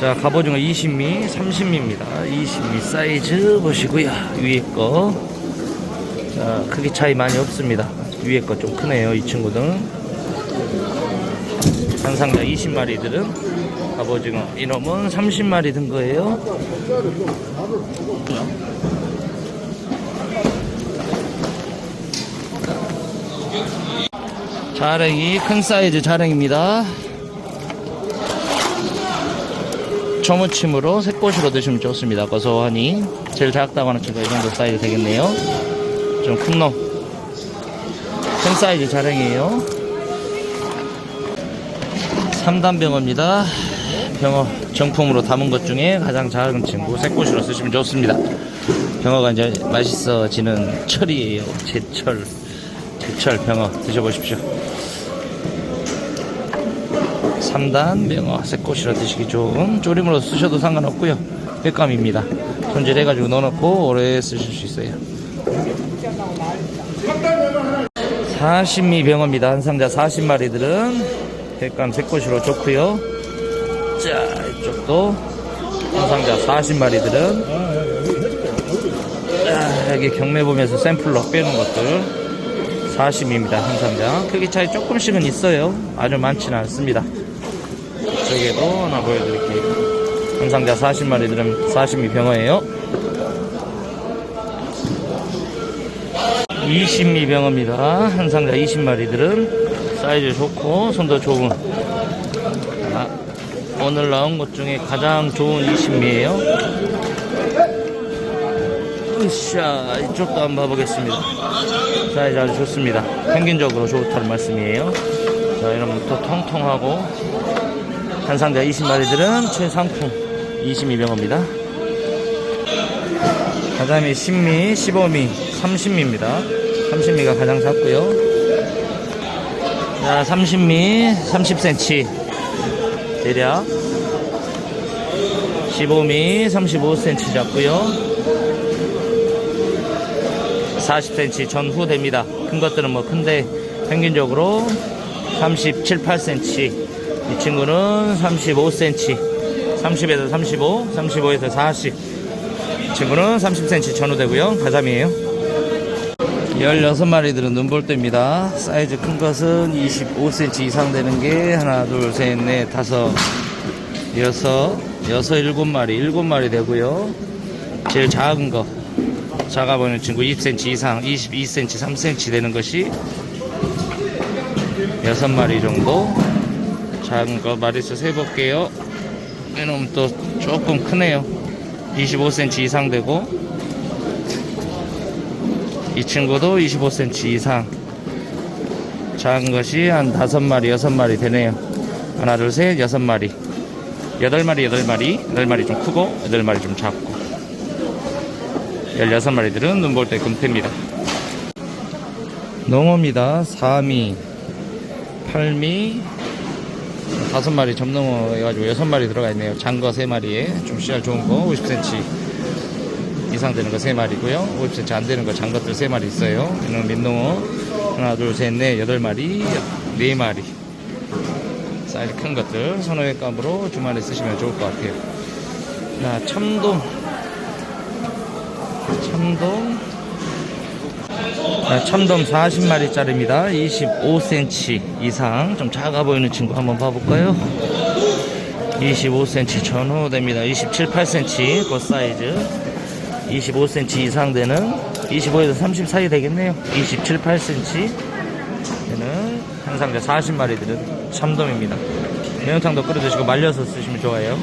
자, 갑오징어 20미, 30미입니다. 20미 사이즈 보시고요. 위에 거. 자, 크기 차이 많이 없습니다. 위에 거 좀 크네요. 이 친구들은. 한 상자 20마리들은 갑오징어. 이놈은 30마리 든 거예요. 자랭이 큰 사이즈 자랭입니다. 초무침으로 새꼬시로 드시면 좋습니다. 고소하니 제일 작다고 하는 친구가 이 정도 사이즈 되겠네요. 좀 큰 놈. 큰 사이즈 자랭이에요. 3단 병어입니다. 병어 정품으로 담은 것 중에 가장 작은 친구 새꼬시로 쓰시면 좋습니다. 병어가 이제 맛있어지는 철이에요. 제철. 제철 병어 드셔보십시오. 3단 병어 새꼬시로 드시기 좋은 조림으로 쓰셔도 상관없고요. 횟감입니다. 손질해가지고 넣어놓고 오래 쓰실 수 있어요. 40미 병어입니다. 한 상자 40마리들은 횟감 새꼬시로 좋고요. 자 이쪽도 한 상자 40마리들은 자, 여기 경매 보면서 샘플로 빼는 것들 40입니다. 한 상자. 크기 차이 조금씩은 있어요. 아주 많지는 않습니다 저기에도 하나 보여드릴게요. 한 상자 40마리 들은 40미 병어예요. 20미 병어입니다. 한 상자 20마리 들은 사이즈 좋고 손도 좋은. 아, 오늘 나온 것 중에 가장 좋은 20미예요. 으쌰 이쪽도 한번 봐보겠습니다. 사이즈 아주 좋습니다. 평균적으로 좋다는 말씀이에요. 자 이러면 또 통통하고 한 상자 20마리들은 최상품 22병어입니다. 가자미 10미, 15미, 30미입니다. 30미가 가장 작고요. 자 30미 30cm 대략 15미 35cm 작고요. 40cm 전후 됩니다. 큰 것들은 뭐 큰데 평균적으로 37, 8cm. 이 친구는 35cm. 30에서 35, 35에서 40. 이 친구는 30cm 전후되고요. 가자미에요. 16마리들은 눈볼대입니다. 사이즈 큰 것은 25cm 이상 되는 게 하나, 둘, 셋, 넷, 다섯, 여섯, 여섯, 일곱 마리, 일곱 마리 되고요. 제일 작은 거 작아 보이는 친구 20cm 이상 22cm 3cm 되는 것이 6마리 정도 작은 거 마리수 세볼게요. 이놈 또 조금 크네요. 25cm 이상 되고 이 친구도 25cm 이상. 작은 것이 한 5마리 6마리 되네요. 하나 둘 셋 6마리. 8마리 8마리. 8마리 좀 크고 8마리 좀 작고. 16마리들은 눈 볼 때 금태입니다. 농어입니다. 4미, 8미, 5마리 점농어 해가지고 6마리 들어가 있네요. 장거 3마리에 좀 씨알 좋은 거 50cm 이상 되는 거 3마리고요. 50cm 안 되는 거 장것들 3마리 있어요. 이는 민농어 하나, 둘, 셋, 넷, 8마리, 4마리. 사이즈 큰 것들 선호회감으로 주말에 쓰시면 좋을 것 같아요. 자. 참돔 아, 참돔 40마리짜리입니다. 25cm 이상 좀 작아 보이는 친구 한번 봐볼까요? 25cm 전후 됩니다. 27, 8cm 그 사이즈. 25cm 이상 되는 25에서 30 사이 되겠네요. 27, 8cm 얘는 한 상자 40마리들은 참돔입니다. 매운탕도 끓여 드시고 말려서 쓰시면 좋아요